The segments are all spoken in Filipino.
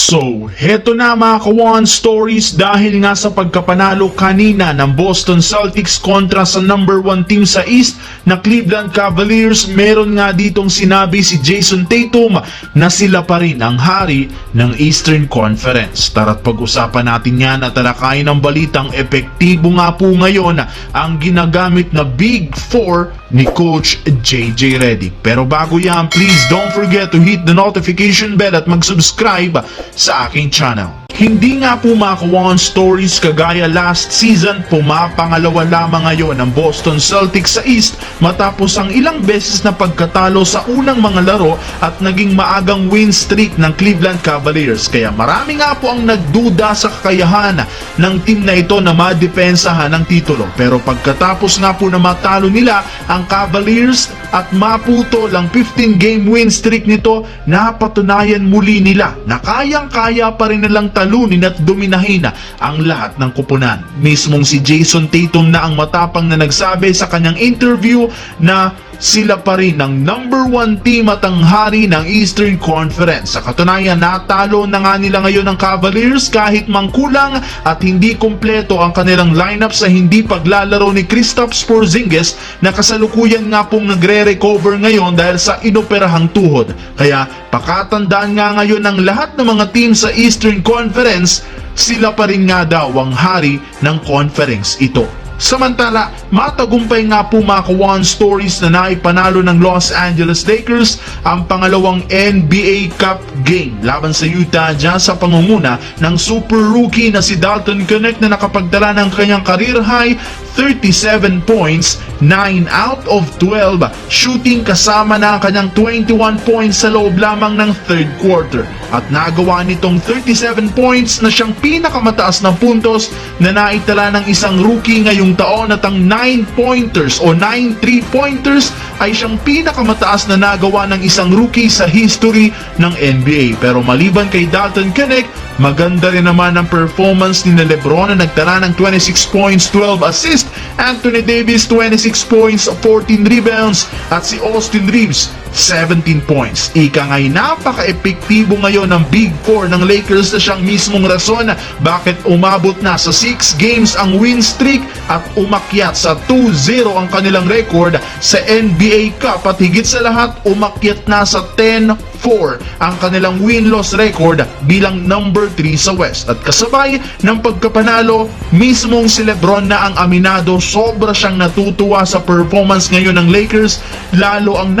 So, heto na mga kawan stories dahil nga sa pagkapanalo kanina ng Boston Celtics kontra sa number one team sa East na Cleveland Cavaliers, meron nga ditong sinabi si Jason Tatum na sila pa rin ang hari ng Eastern Conference. Tara't pag-usapan natin yan at talakayin ng balitang epektibo nga po ngayon ang ginagamit na Big Four ni Coach JJ Redick. Pero bago yan, please don't forget to hit the notification bell at mag-subscribe sa aking channel. Hindi nga po makawan stories kagaya last season, pumapangalawa lamang ngayon ang Boston Celtics sa East matapos ang ilang beses na pagkatalo sa unang mga laro at naging maagang win streak ng Cleveland Cavaliers. Kaya marami nga po ang nagduda sa kakayahan ng team na ito na madepensahan ng titulo. Pero pagkatapos nga po na matalo nila ang Cavaliers at maputo lang 15 game win streak nito, napatunayan muli nila na kayang-kaya pa rin nilang talunin at dominahin ang lahat ng kupunan. Mismong si Jason Tatum na ang matapang na nagsabi sa kanyang interview na sila pa rin ang number one team at ang hari ng Eastern Conference. Sa katunayan, natalo na nga nila ngayon ang Cavaliers kahit mangkulang at hindi kompleto ang kanilang lineup sa hindi paglalaro ni Kristaps Porzingis na kasalukuyan nga pong nagre-recover ngayon dahil sa inoperahang tuhod. Kaya pakatandaan nga ngayon ng lahat ng mga team sa Eastern Conference, sila pa rin nga daw ang hari ng conference ito. Samantala, matagumpay nga po mga Kawan Stories na naipanalo ng Los Angeles Lakers ang pangalawang NBA Cup game laban sa Utah Jazz sa pangunguna ng super rookie na si Dalton Connect na nakapagdala ng kanyang career high 37 points, 9 out of 12 shooting kasama na ang kanyang 21 points sa loob lamang ng third quarter. At nagawa nitong 37 points na siyang pinakamataas na puntos na naitala ng isang rookie ngayong taon at ang 9 pointers o 9 3-pointers ay siyang pinakamataas na nagawa ng isang rookie sa history ng NBA. Pero maliban kay Dalton Connect, maganda rin naman ang performance ni Lebron na nagtala ng 26 points, 12 assists, Anthony Davis 26 points, 14 rebounds at si Austin Reeves 17 points. Ika nga'y napaka-epektibo ngayon ng Big Four ng Lakers na siyang mismong rason bakit umabot na sa 6 games ang win streak at umakyat sa 2-0 ang kanilang record sa NBA Cup at higit sa lahat umakyat na sa 10 4 ang kanilang win-loss record bilang number 3 sa West. At kasabay ng pagkapanalo, mismong si Lebron na ang aminado, sobra siyang natutuwa sa performance ngayon ng Lakers, lalo ang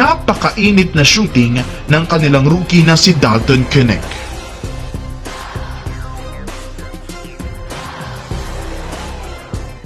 napakainit na shooting ng kanilang rookie na si Dalton Connect.